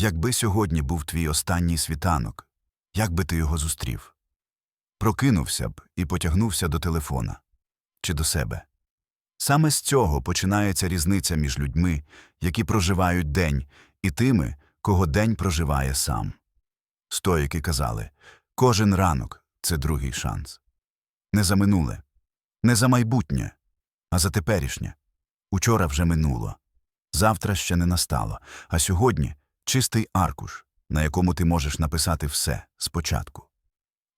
Якби сьогодні був твій останній світанок, як би ти його зустрів? Прокинувся б і потягнувся до телефона чи до себе. Саме з цього починається різниця між людьми, які проживають день, і тими, кого день проживає сам. Стоїки казали кожен ранок це другий шанс. Не за минуле, не за майбутнє, а за теперішнє. Учора вже минуло, завтра ще не настало, а сьогодні чистий аркуш, на якому ти можеш написати все спочатку.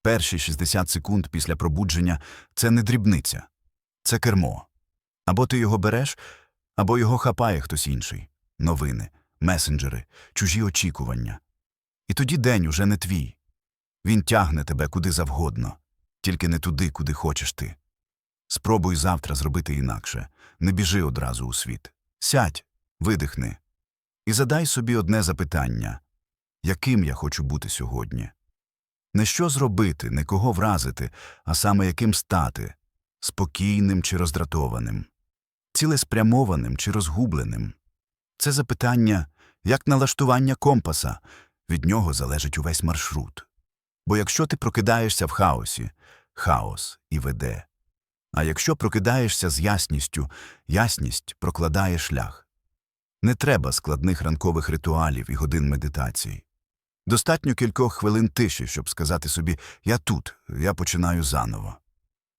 Перші 60 секунд після пробудження це не дрібниця, це кермо. Або ти його береш, або його хапає хтось інший новини, месенджери, чужі очікування. І тоді день уже не твій. Він тягне тебе куди завгодно, тільки не туди, куди хочеш ти. Спробуй завтра зробити інакше, не біжи одразу у світ. Сядь, видихни. І задай собі одне запитання яким я хочу бути сьогодні? Не що зробити, не кого вразити, а саме яким стати спокійним чи роздратованим, цілеспрямованим чи розгубленим. Це запитання як налаштування компаса, від нього залежить увесь маршрут. Бо якщо ти прокидаєшся в хаосі, хаос і веде. А якщо прокидаєшся з ясністю, ясність прокладає шлях. Не треба складних ранкових ритуалів і годин медитації. Достатньо кількох хвилин тиші, щоб сказати собі Я тут, я починаю заново.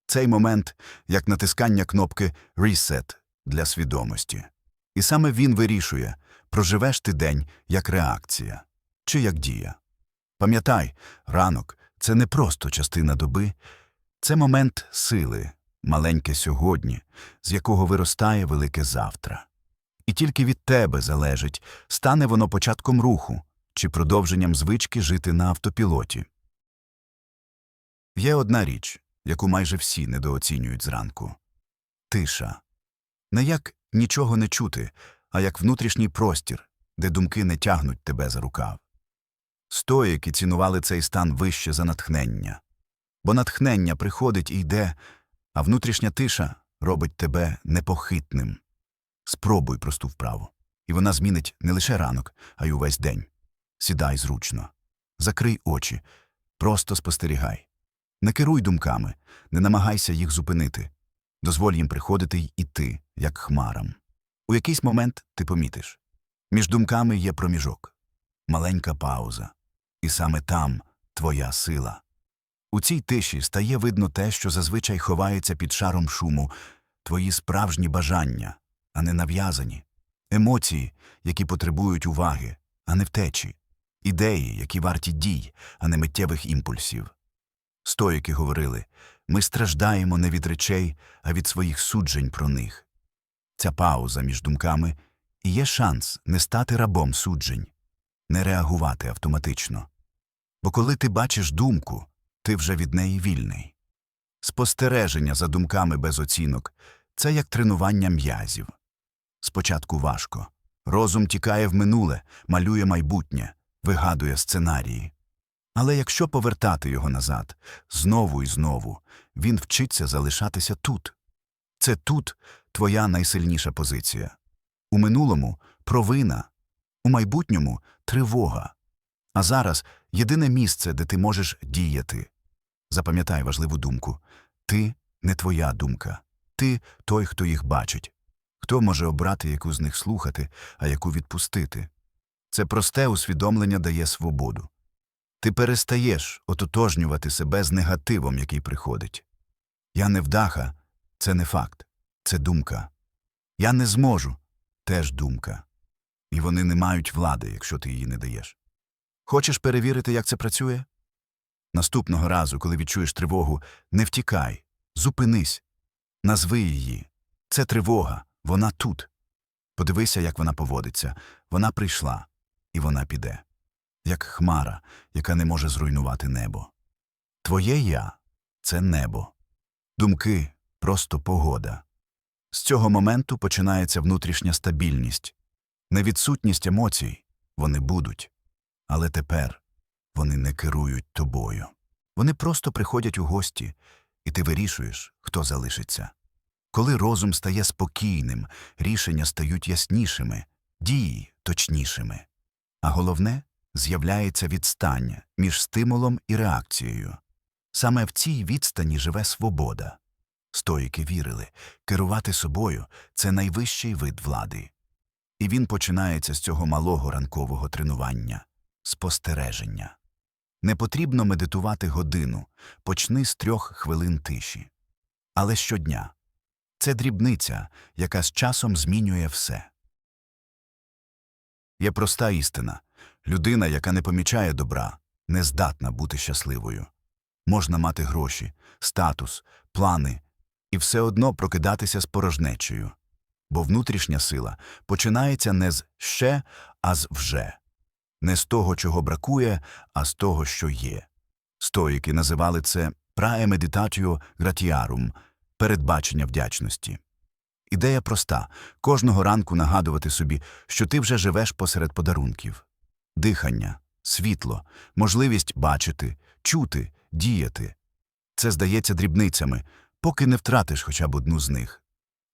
Цей момент як натискання кнопки «Reset» для свідомості. І саме він вирішує, проживеш ти день як реакція чи як дія. Пам'ятай, ранок це не просто частина доби, це момент сили, маленьке сьогодні, з якого виростає велике завтра. І тільки від тебе залежить, стане воно початком руху чи продовженням звички жити на автопілоті. Є одна річ, яку майже всі недооцінюють зранку тиша. Не як нічого не чути, а як внутрішній простір, де думки не тягнуть тебе за рукав. Стоїки цінували цей стан вище за натхнення. Бо натхнення приходить і йде, а внутрішня тиша робить тебе непохитним. Спробуй просту вправу, і вона змінить не лише ранок, а й увесь день. Сідай зручно, закрий очі, просто спостерігай. Не керуй думками, не намагайся їх зупинити. Дозволь їм приходити й іти, як хмарам. У якийсь момент ти помітиш між думками є проміжок, маленька пауза. І саме там твоя сила. У цій тиші стає видно те, що зазвичай ховається під шаром шуму, твої справжні бажання, а не нав'язані, емоції, які потребують уваги, а не втечі, ідеї, які варті дій, а не миттєвих імпульсів. Стоїки говорили ми страждаємо не від речей, а від своїх суджень про них. Ця пауза між думками і є шанс не стати рабом суджень, не реагувати автоматично. Бо коли ти бачиш думку, ти вже від неї вільний. Спостереження за думками без оцінок це як тренування м'язів. Спочатку важко. Розум тікає в минуле, малює майбутнє, вигадує сценарії. Але якщо повертати його назад, знову і знову, він вчиться залишатися тут. Це тут твоя найсильніша позиція. У минулому провина, у майбутньому тривога. А зараз єдине місце, де ти можеш діяти. Запам'ятай важливу думку ти не твоя думка, ти той, хто їх бачить, хто може обрати, яку з них слухати, а яку відпустити. Це просте усвідомлення дає свободу. Ти перестаєш ототожнювати себе з негативом, який приходить. Я не вдаха це не факт, це думка. Я не зможу теж думка. І вони не мають влади, якщо ти її не даєш. Хочеш перевірити, як це працює? Наступного разу, коли відчуєш тривогу, не втікай, зупинись, назви її. Це тривога, вона тут. Подивися, як вона поводиться. Вона прийшла, і вона піде, як хмара, яка не може зруйнувати небо. Твоє я це небо. Думки просто погода. З цього моменту починається внутрішня стабільність, не відсутність емоцій вони будуть. Але тепер вони не керують тобою. Вони просто приходять у гості, і ти вирішуєш, хто залишиться. Коли розум стає спокійним, рішення стають яснішими, дії точнішими. А головне, з'являється відстання між стимулом і реакцією. Саме в цій відстані живе свобода. Стоїки вірили, керувати собою це найвищий вид влади. І він починається з цього малого ранкового тренування спостереження. Не потрібно медитувати годину, почни з трьох хвилин тиші. Але щодня це дрібниця, яка з часом змінює все. Є проста істина людина, яка не помічає добра, не здатна бути щасливою. Можна мати гроші, статус, плани і все одно прокидатися з порожнечею. Бо внутрішня сила починається не з ще, а з вже. Не з того, чого бракує, а з того, що є. Стоїки називали це праемедитатіо гратіарум передбачення вдячності. Ідея проста кожного ранку нагадувати собі, що ти вже живеш посеред подарунків дихання, світло, можливість бачити, чути, діяти. Це здається дрібницями, поки не втратиш хоча б одну з них.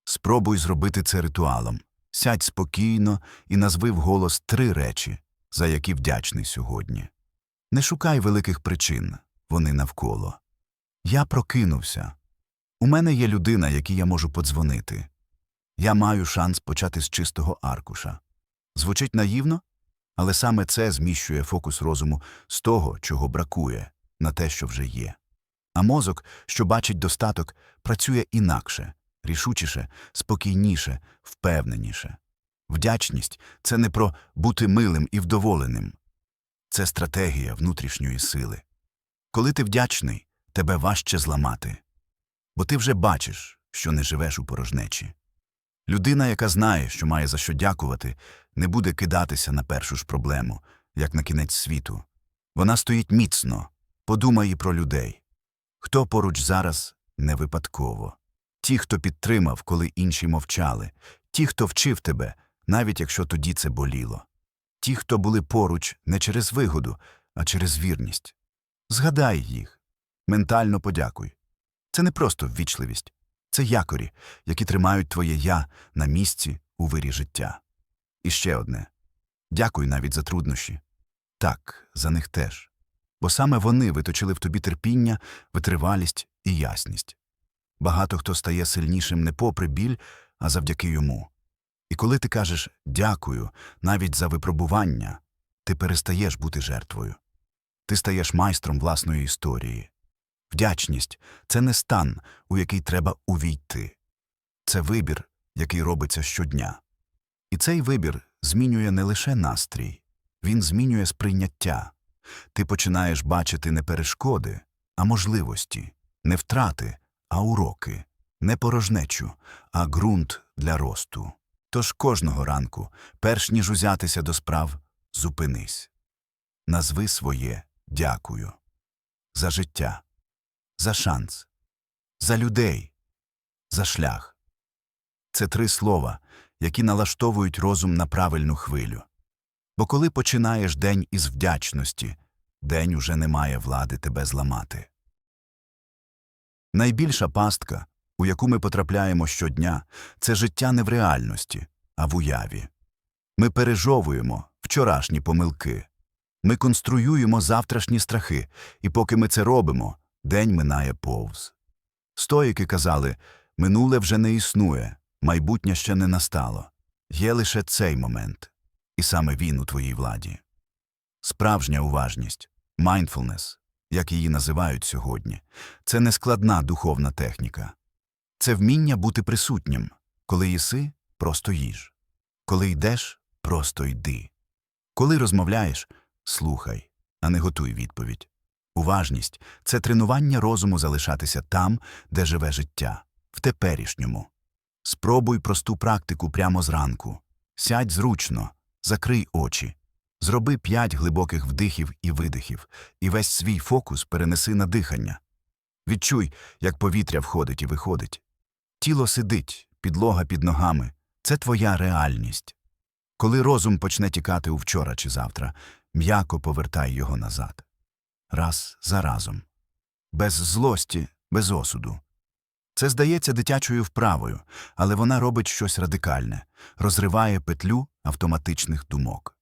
Спробуй зробити це ритуалом. Сядь спокійно і назви вголос три речі, за які вдячний сьогодні. Не шукай великих причин, вони навколо. Я прокинувся. У мене є людина, якій я можу подзвонити. Я маю шанс почати з чистого аркуша. Звучить наївно, але саме це зміщує фокус розуму з того, чого бракує, на те, що вже є. А мозок, що бачить достаток, працює інакше, рішучіше, спокійніше, впевненіше. Вдячність це не про бути милим і вдоволеним. Це стратегія внутрішньої сили. Коли ти вдячний, тебе важче зламати. Бо ти вже бачиш, що не живеш у порожнечі. Людина, яка знає, що має за що дякувати, не буде кидатися на першу ж проблему, як на кінець світу. Вона стоїть міцно, подумай і про людей. Хто поруч зараз не випадково. Ті, хто підтримав, коли інші мовчали, ті, хто вчив тебе, навіть якщо тоді це боліло. Ті, хто були поруч не через вигоду, а через вірність. Згадай їх, ментально подякуй. Це не просто ввічливість, це якорі, які тримають твоє я на місці у вирі життя. І ще одне дякуй навіть за труднощі. Так, за них теж. Бо саме вони виточили в тобі терпіння, витривалість і ясність. Багато хто стає сильнішим не попри біль, а завдяки йому. І коли ти кажеш дякую навіть за випробування, ти перестаєш бути жертвою. Ти стаєш майстром власної історії. Вдячність це не стан, у який треба увійти. Це вибір, який робиться щодня. І цей вибір змінює не лише настрій, він змінює сприйняття. Ти починаєш бачити не перешкоди, а можливості, не втрати, а уроки, не порожнечу, а ґрунт для росту. Тож кожного ранку, перш ніж узятися до справ, зупинись. Назви своє дякую. За життя, за шанс, за людей, за шлях. Це три слова, які налаштовують розум на правильну хвилю. Бо коли починаєш день із вдячності, день уже не має влади тебе зламати. Найбільша пастка, у яку ми потрапляємо щодня, це життя не в реальності, а в уяві. Ми пережовуємо вчорашні помилки. Ми конструюємо завтрашні страхи, і поки ми це робимо, день минає повз. Стоїки казали минуле вже не існує, майбутнє ще не настало. Є лише цей момент, і саме він у твоїй владі. Справжня уважність, mindfulness, як її називають сьогодні, це не складна духовна техніка. Це вміння бути присутнім. Коли їси просто їж. Коли йдеш просто йди. Коли розмовляєш слухай, а не готуй відповідь. Уважність це тренування розуму залишатися там, де живе життя, в теперішньому. Спробуй просту практику прямо зранку. Сядь зручно, закрий очі, зроби п'ять глибоких вдихів і видихів, і весь свій фокус перенеси на дихання. Відчуй, як повітря входить і виходить. Тіло сидить, підлога під ногами це твоя реальність. Коли розум почне тікати у вчора чи завтра, м'яко повертай його назад. Раз за разом. Без злості, без осуду. Це здається дитячою вправою, але вона робить щось радикальне, розриває петлю автоматичних думок.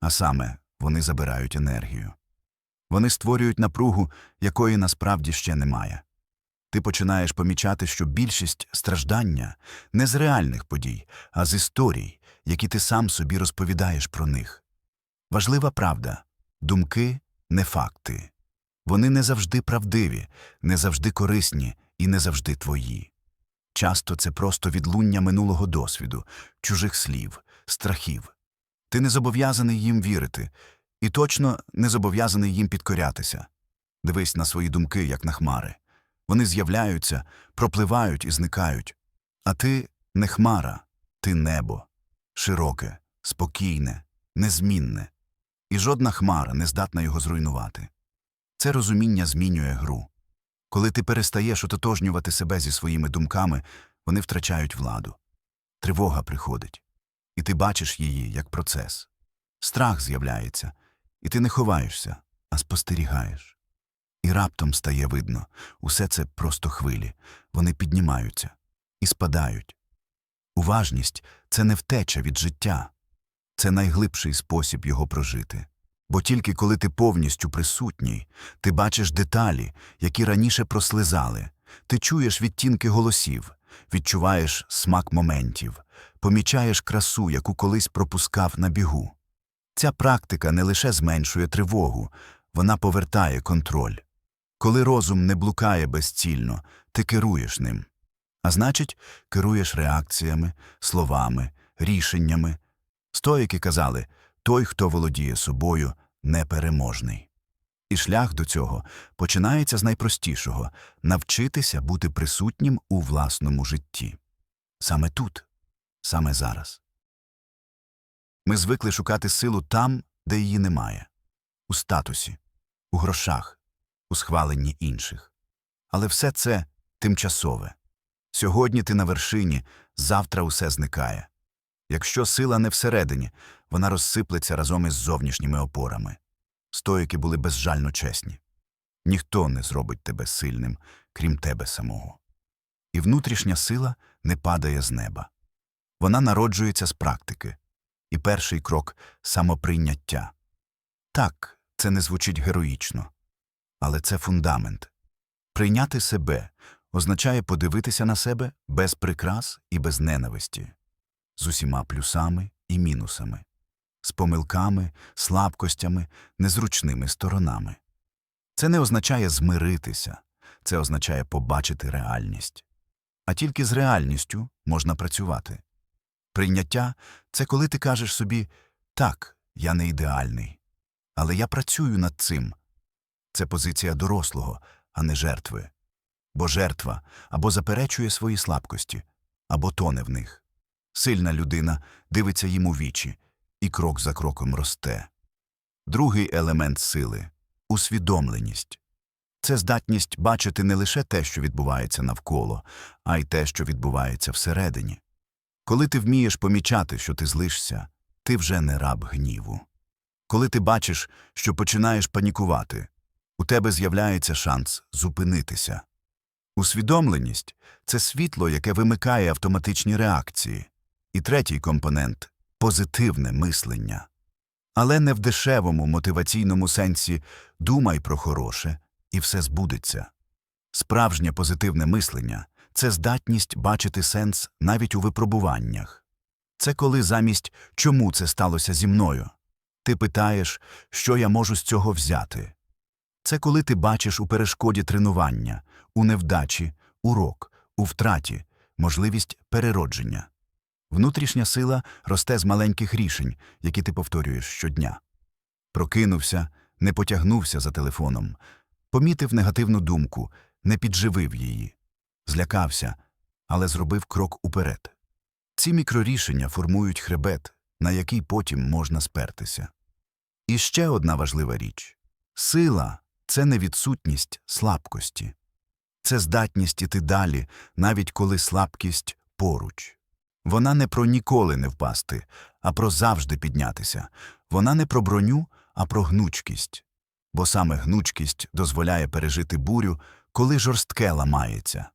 А саме, вони забирають енергію. Вони створюють напругу, якої насправді ще немає. Ти починаєш помічати, що більшість страждання не з реальних подій, а з історій, які ти сам собі розповідаєш про них. Важлива правда думки не факти. Вони не завжди правдиві, не завжди корисні і не завжди твої. Часто це просто відлуння минулого досвіду, чужих слів, страхів. Ти не зобов'язаний їм вірити, і точно не зобов'язаний їм підкорятися. Дивись на свої думки, як на хмари. Вони з'являються, пропливають і зникають. А ти не хмара, ти небо, широке, спокійне, незмінне. І жодна хмара не здатна його зруйнувати. Це розуміння змінює гру. Коли ти перестаєш ототожнювати себе зі своїми думками, вони втрачають владу. Тривога приходить, і ти бачиш її як процес. Страх з'являється, і ти не ховаєшся, а спостерігаєш. І раптом стає видно усе це просто хвилі, вони піднімаються і спадають. Уважність це не втеча від життя, це найглибший спосіб його прожити. Бо тільки коли ти повністю присутній, ти бачиш деталі, які раніше прослизали, ти чуєш відтінки голосів, відчуваєш смак моментів, помічаєш красу, яку колись пропускав на бігу. Ця практика не лише зменшує тривогу, вона повертає контроль. Коли розум не блукає безцільно, ти керуєш ним. А значить, керуєш реакціями, словами, рішеннями. Стоїки казали той, хто володіє собою, непереможний. І шлях до цього починається з найпростішого навчитися бути присутнім у власному житті. Саме тут, саме зараз. Ми звикли шукати силу там, де її немає у статусі, у грошах, у схваленні інших. Але все це тимчасове. Сьогодні ти на вершині, завтра усе зникає. Якщо сила не всередині, вона розсиплеться разом із зовнішніми опорами. Стоїки були безжально чесні. Ніхто не зробить тебе сильним, крім тебе самого. І внутрішня сила не падає з неба. Вона народжується з практики. І перший крок самоприйняття. Так, це не звучить героїчно, але це фундамент. Прийняти себе означає подивитися на себе без прикрас і без ненависті, з усіма плюсами і мінусами, з помилками, слабкостями, незручними сторонами. Це не означає змиритися, це означає побачити реальність. А тільки з реальністю можна працювати. Прийняття це коли ти кажеш собі так, я не ідеальний, але я працюю над цим. Це позиція дорослого, а не жертви. Бо жертва або заперечує свої слабкості, або тоне в них. Сильна людина дивиться їм у вічі і крок за кроком росте. Другий елемент сили усвідомленість. Це здатність бачити не лише те, що відбувається навколо, а й те, що відбувається всередині. Коли ти вмієш помічати, що ти злишся, ти вже не раб гніву. Коли ти бачиш, що починаєш панікувати, у тебе з'являється шанс зупинитися. Усвідомленість це світло, яке вимикає автоматичні реакції. І третій компонент позитивне мислення. Але не в дешевому мотиваційному сенсі думай про хороше, і все збудеться. Справжнє позитивне мислення це здатність бачити сенс навіть у випробуваннях. Це коли замість чому це сталося зі мною, ти питаєш, що я можу з цього взяти. Це коли ти бачиш у перешкоді тренування, у невдачі, урок, у втраті, можливість переродження. Внутрішня сила росте з маленьких рішень, які ти повторюєш щодня. Прокинувся, не потягнувся за телефоном, помітив негативну думку, не підживив її, злякався, але зробив крок уперед. Ці мікрорішення формують хребет, на який потім можна спертися. І ще одна важлива річ сила це не відсутність слабкості, це здатність іти далі, навіть коли слабкість поруч. Вона не про ніколи не впасти, а про завжди піднятися. Вона не про броню, а про гнучкість. Бо саме гнучкість дозволяє пережити бурю, коли жорстке ламається.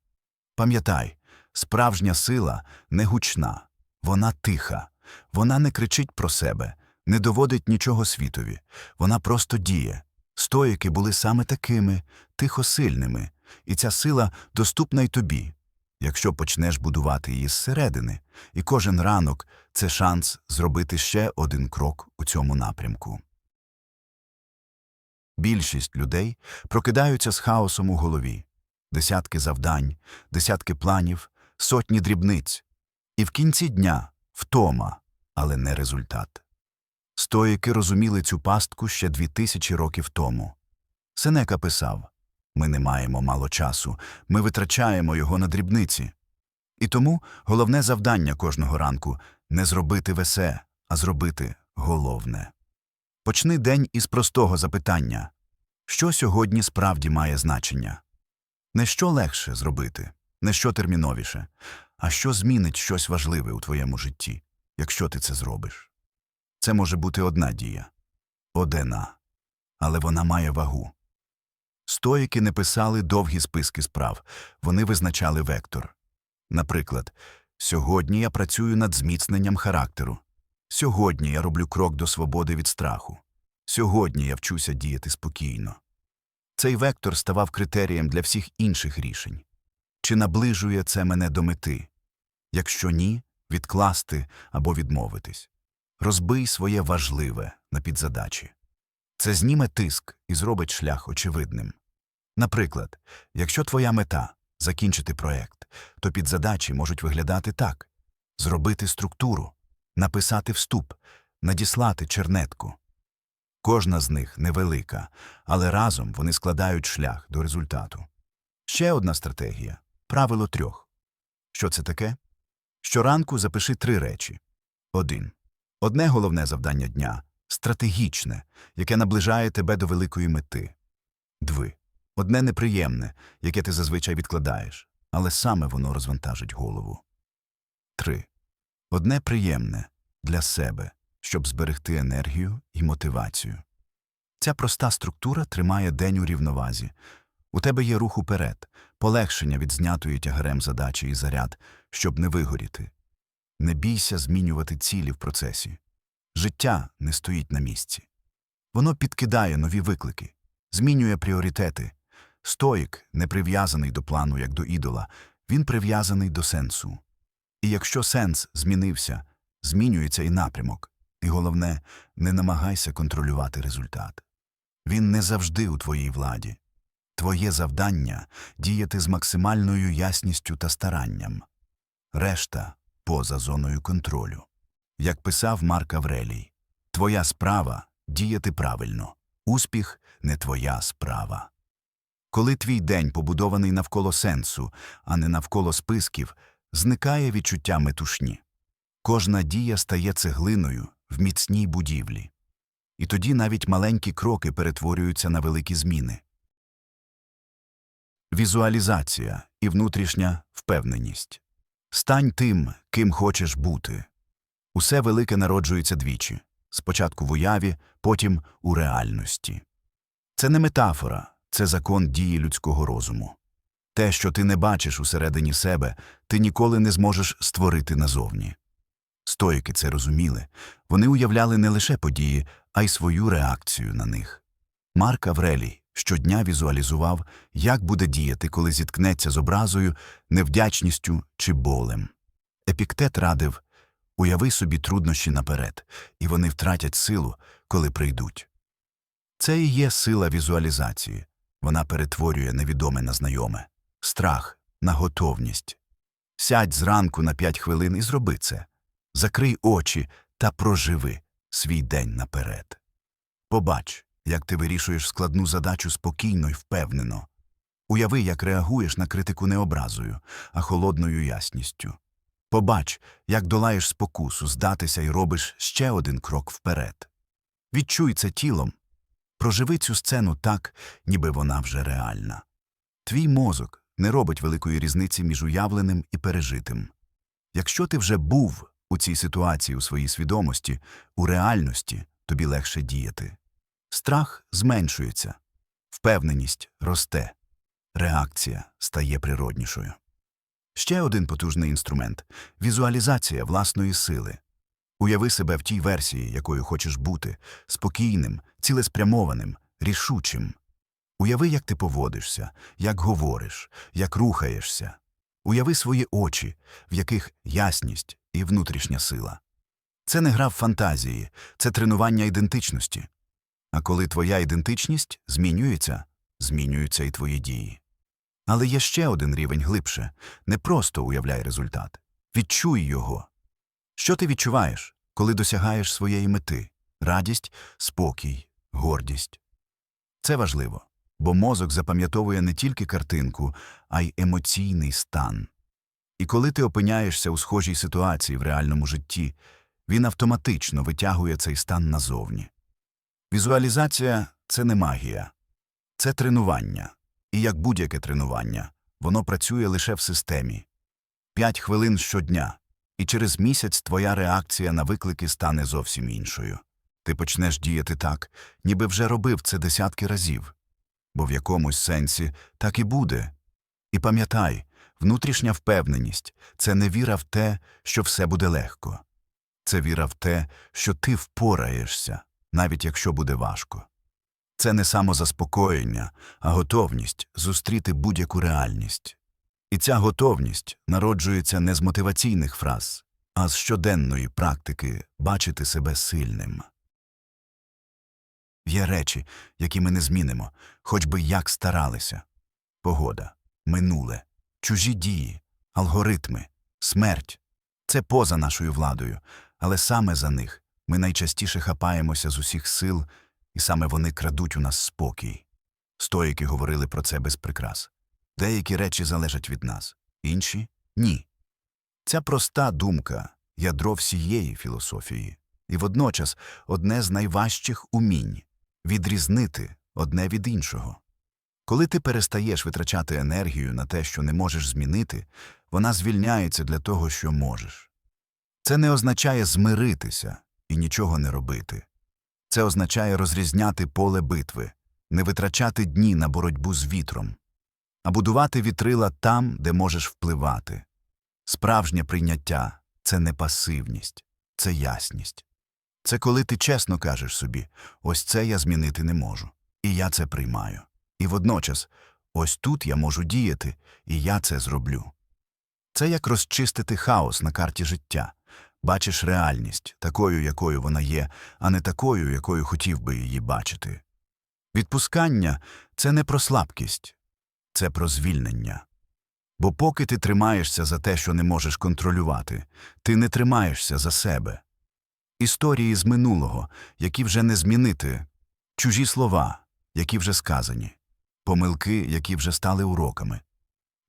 Пам'ятай, справжня сила не гучна, вона тиха, вона не кричить про себе, не доводить нічого світові, вона просто діє. Стоїки були саме такими, тихосильними, і ця сила доступна й тобі, якщо почнеш будувати її зсередини, і кожен ранок це шанс зробити ще один крок у цьому напрямку. Більшість людей прокидаються з хаосом у голові, десятки завдань, десятки планів, сотні дрібниць, і в кінці дня втома, але не результат. Стоїки розуміли цю пастку ще дві тисячі років тому. Сенека писав ми не маємо мало часу, ми витрачаємо його на дрібниці. І тому головне завдання кожного ранку не зробити весе, а зробити головне. Почни день із простого запитання що сьогодні справді має значення? Не що легше зробити, не що терміновіше, а що змінить щось важливе у твоєму житті, якщо ти це зробиш. Це може бути одна дія, одна, але вона має вагу. Стоїки не писали довгі списки справ, вони визначали вектор. Наприклад, сьогодні я працюю над зміцненням характеру. Сьогодні я роблю крок до свободи від страху. Сьогодні я вчуся діяти спокійно. Цей вектор ставав критерієм для всіх інших рішень. Чи наближує це мене до мети? Якщо ні, відкласти або відмовитись. Розбий своє важливе на підзадачі. Це зніме тиск і зробить шлях очевидним. Наприклад, якщо твоя мета закінчити проект, то підзадачі можуть виглядати так зробити структуру, написати вступ, надіслати чернетку. Кожна з них невелика, але разом вони складають шлях до результату. Ще одна стратегія правило трьох. Що це таке? Щоранку запиши три речі. 1. Одне головне завдання дня стратегічне, яке наближає тебе до великої мети. 2. Одне неприємне, яке ти зазвичай відкладаєш, але саме воно розвантажить голову. 3. Одне приємне для себе, щоб зберегти енергію і мотивацію. Ця проста структура тримає день у рівновазі. У тебе є рух уперед, полегшення від знятої тягарем задачі і заряд, щоб не вигоріти. Не бійся змінювати цілі в процесі. Життя не стоїть на місці. Воно підкидає нові виклики, змінює пріоритети. Стоїк не прив'язаний до плану як до ідола, він прив'язаний до сенсу. І якщо сенс змінився, змінюється і напрямок. І головне, не намагайся контролювати результат. Він не завжди у твоїй владі. Твоє завдання діяти з максимальною ясністю та старанням. Решта поза зоною контролю. Як писав Марк Аврелій, твоя справа діяти правильно, успіх не твоя справа. Коли твій день побудований навколо сенсу, а не навколо списків, зникає відчуття метушні. Кожна дія стає цеглиною в міцній будівлі. І тоді навіть маленькі кроки перетворюються на великі зміни. Візуалізація і внутрішня впевненість. Стань тим, ким хочеш бути. Усе велике народжується двічі спочатку в уяві, потім у реальності. Це не метафора, це закон дії людського розуму. Те, що ти не бачиш усередині себе, ти ніколи не зможеш створити назовні. Стоїки це розуміли, вони уявляли не лише події, а й свою реакцію на них. Марк Аврелій щодня візуалізував, як буде діяти, коли зіткнеться з образою, невдячністю чи болем. Епіктет радив уяви собі труднощі наперед, і вони втратять силу, коли прийдуть. Це і є сила візуалізації вона перетворює невідоме на знайоме, страх на готовність. Сядь зранку на п'ять хвилин і зроби це. Закрий очі та проживи свій день наперед. Побач, як ти вирішуєш складну задачу спокійно й впевнено. Уяви, як реагуєш на критику не образою, а холодною ясністю. Побач, як долаєш спокусу здатися і робиш ще один крок вперед. Відчуй це тілом. Проживи цю сцену так, ніби вона вже реальна. Твій мозок не робить великої різниці між уявленим і пережитим. Якщо ти вже був у цій ситуації у своїй свідомості, у реальності тобі легше діяти. Страх зменшується, впевненість росте, реакція стає природнішою. Ще один потужний інструмент візуалізація власної сили. Уяви себе в тій версії, якою хочеш бути, спокійним, цілеспрямованим, рішучим. Уяви, як ти поводишся, як говориш, як рухаєшся. Уяви свої очі, в яких ясність і внутрішня сила. Це не гра в фантазії, це тренування ідентичності. А коли твоя ідентичність змінюється, змінюються і твої дії. Але є ще один рівень глибше не просто уявляй результат. Відчуй його. Що ти відчуваєш, коли досягаєш своєї мети радість, спокій, гордість? Це важливо, бо мозок запам'ятовує не тільки картинку, а й емоційний стан. І коли ти опиняєшся у схожій ситуації в реальному житті, він автоматично витягує цей стан назовні. Візуалізація це не магія, це тренування. І як будь-яке тренування, воно працює лише в системі. П'ять хвилин щодня, і через місяць твоя реакція на виклики стане зовсім іншою. Ти почнеш діяти так, ніби вже робив це десятки разів. Бо в якомусь сенсі так і буде. І пам'ятай, внутрішня впевненість це не віра в те, що все буде легко. Це віра в те, що ти впораєшся, навіть якщо буде важко. Це не самозаспокоєння, а готовність зустріти будь-яку реальність. І ця готовність народжується не з мотиваційних фраз, а з щоденної практики бачити себе сильним. Є речі, які ми не змінимо, хоч би як старалися погода, минуле, чужі дії, алгоритми, смерть це поза нашою владою, але саме за них ми найчастіше хапаємося з усіх сил, і саме вони крадуть у нас спокій. Стоїки говорили про це без прикрас. Деякі речі залежать від нас, інші ні. Ця проста думка ядро всієї філософії, і водночас одне з найважчих умінь відрізнити одне від іншого. Коли ти перестаєш витрачати енергію на те, що не можеш змінити, вона звільняється для того, що можеш. Це не означає змиритися і нічого не робити. Це означає розрізняти поле битви, не витрачати дні на боротьбу з вітром, а будувати вітрила там, де можеш впливати. Справжнє прийняття це не пасивність, це ясність. Це коли ти чесно кажеш собі ось це я змінити не можу, і я це приймаю. І водночас ось тут я можу діяти, і я це зроблю. Це як розчистити хаос на карті життя. Бачиш реальність такою, якою вона є, а не такою, якою хотів би її бачити. Відпускання це не про слабкість, це про звільнення. Бо поки ти тримаєшся за те, що не можеш контролювати, ти не тримаєшся за себе. Історії з минулого, які вже не змінити, чужі слова, які вже сказані, помилки, які вже стали уроками.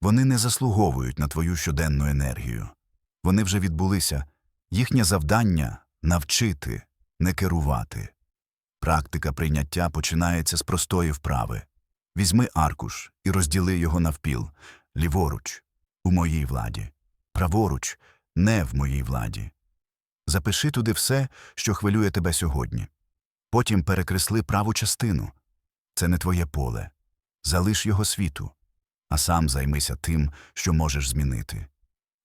Вони не заслуговують на твою щоденну енергію. Вони вже відбулися. Їхнє завдання навчити, не керувати. Практика прийняття починається з простої вправи. Візьми аркуш і розділи його навпіл ліворуч у моїй владі, праворуч не в моїй владі. Запиши туди все, що хвилює тебе сьогодні. Потім перекресли праву частину це не твоє поле. Залиш його світу, а сам займися тим, що можеш змінити.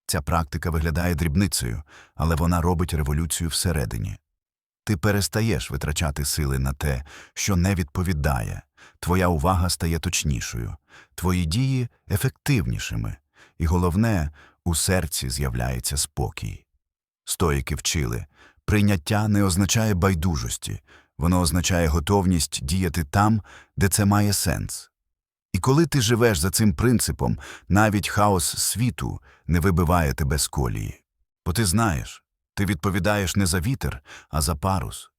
Ця практика виглядає дрібницею, але вона робить революцію всередині. Ти перестаєш витрачати сили на те, що не відповідає, твоя увага стає точнішою, твої дії ефективнішими, і головне, у серці з'являється спокій. Стоїки вчили прийняття не означає байдужості, воно означає готовність діяти там, де це має сенс. І коли ти живеш за цим принципом, навіть хаос світу не вибиває тебе з колії. Бо ти знаєш, ти відповідаєш не за вітер, а за парус.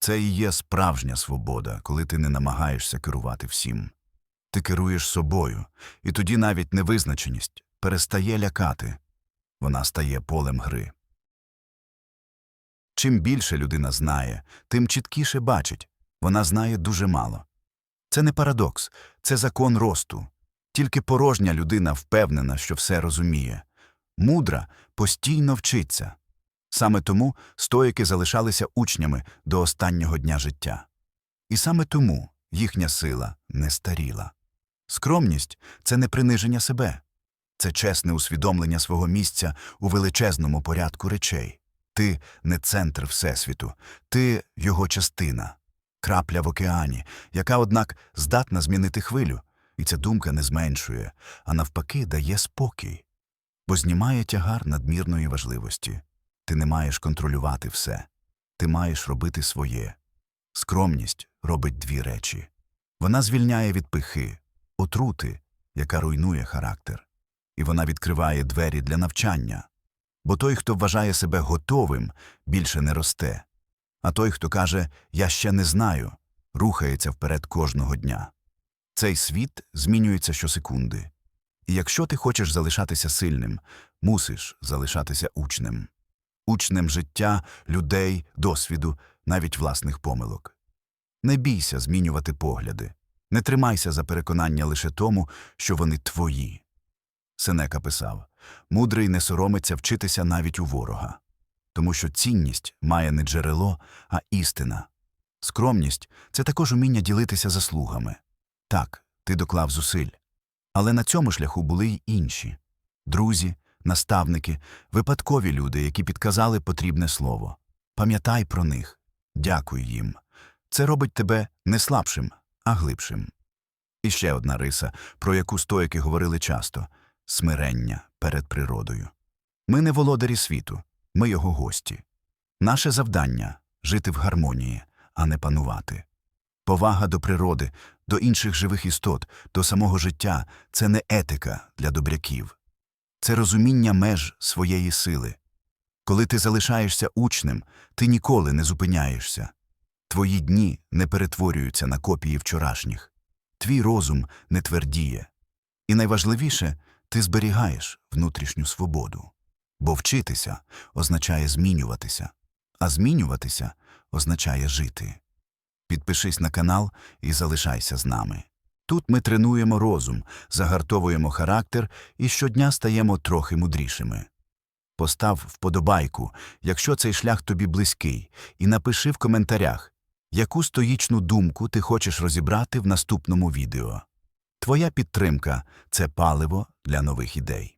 Це і є справжня свобода, коли ти не намагаєшся керувати всім. Ти керуєш собою, і тоді навіть невизначеність перестає лякати вона стає полем гри. Чим більше людина знає, тим чіткіше бачить вона знає дуже мало. Це не парадокс, це закон росту. Тільки порожня людина впевнена, що все розуміє. Мудра постійно вчиться. Саме тому стоїки залишалися учнями до останнього дня життя. І саме тому їхня сила не старіла. Скромність це не приниження себе, це чесне усвідомлення свого місця у величезному порядку речей. Ти не центр Всесвіту, ти його частина, крапля в океані, яка, однак, здатна змінити хвилю, і ця думка не зменшує, а навпаки дає спокій, бо знімає тягар надмірної важливості. Ти не маєш контролювати все, ти маєш робити своє. Скромність робить дві речі. Вона звільняє від пихи, отрути, яка руйнує характер, і вона відкриває двері для навчання. Бо той, хто вважає себе готовим, більше не росте, а той, хто каже Я ще не знаю, рухається вперед кожного дня. Цей світ змінюється щосекунди. І якщо ти хочеш залишатися сильним, мусиш залишатися учнем. Учнем життя, людей, досвіду, навіть власних помилок. Не бійся змінювати погляди, не тримайся за переконання лише тому, що вони твої. Сенека писав мудрий не соромиться вчитися навіть у ворога, тому що цінність має не джерело, а істина. Скромність це також уміння ділитися заслугами. Так, ти доклав зусиль. Але на цьому шляху були й інші друзі, наставники, випадкові люди, які підказали потрібне слово. Пам'ятай про них, дякуй їм. Це робить тебе не слабшим, а глибшим. І ще одна риса, про яку стоїки говорили часто смирення перед природою. Ми не володарі світу, ми його гості. Наше завдання жити в гармонії, а не панувати. Повага до природи, до інших живих істот, до самого життя це не етика для добряків, це розуміння меж своєї сили. Коли ти залишаєшся учнем, ти ніколи не зупиняєшся. Твої дні не перетворюються на копії вчорашніх, твій розум не твердіє. І найважливіше, ти зберігаєш внутрішню свободу. Бо вчитися означає змінюватися, а змінюватися означає жити. Підпишись на канал і залишайся з нами. Тут ми тренуємо розум, загартовуємо характер і щодня стаємо трохи мудрішими. Постав вподобайку, якщо цей шлях тобі близький, і напиши в коментарях, яку стоїчну думку ти хочеш розібрати в наступному відео. Твоя підтримка це паливо для нових ідей.